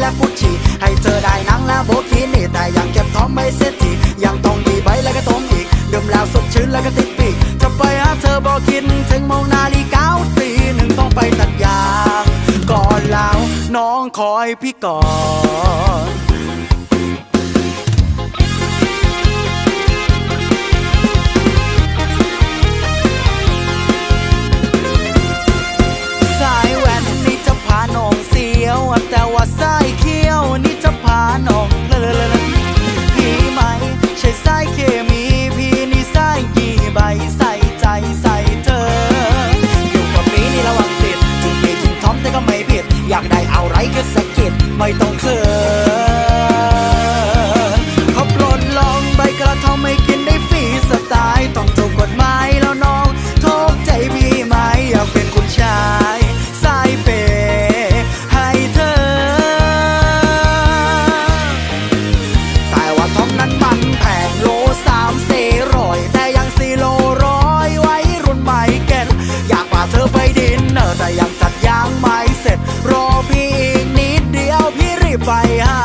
และฟุชิให้เธอได้นั่งและโบกินี่แต่ยังเก็บทอมไม่เสร็จทียังต้องดีใบแล้วก็ต้มอีกดื่มแล้วสดชื่นแล้วก็ติดปีกจะไปหาเธอบอกกิน ถึงมองนาฬิกาตีหนึ่งต้องไปตัดยาง ก่อนแล้วน้องคอยพี่ก่อน ว่าสายเขียวนี่จะพาน้องเลลพี่ไหม ใช่สายเคมีพี่นี่สายกี่ใบใส่ใจใส่เธอ อยู่กับปีนี่ระวังติดจึงมีกิงท้อมแต่ก็ไม่ผิด อยากได้เอาไรก็สะกิดไม่ต้องเคย ไปหา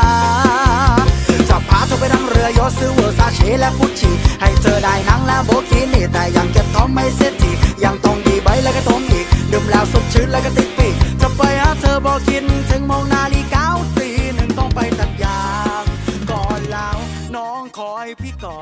จะพาเธอไปนั่งเรือยอซื้อเวอร์ซาเชและฟุชชี่ให้เธอได้นั่งแล้วโบกินี่แต่ยังเก็บทองไม่เสร็จทียังต้องดีใบแล้วก็ต้มอีก ดื่มแล้วสดชื่นแล้วก็ติดปีกจะไปหาเธอบอกกิน ถึงมองนาฬิกาตีหนึ่งต้องไปตัดยางก่อนแล้วน้องคอยพี่ก่อ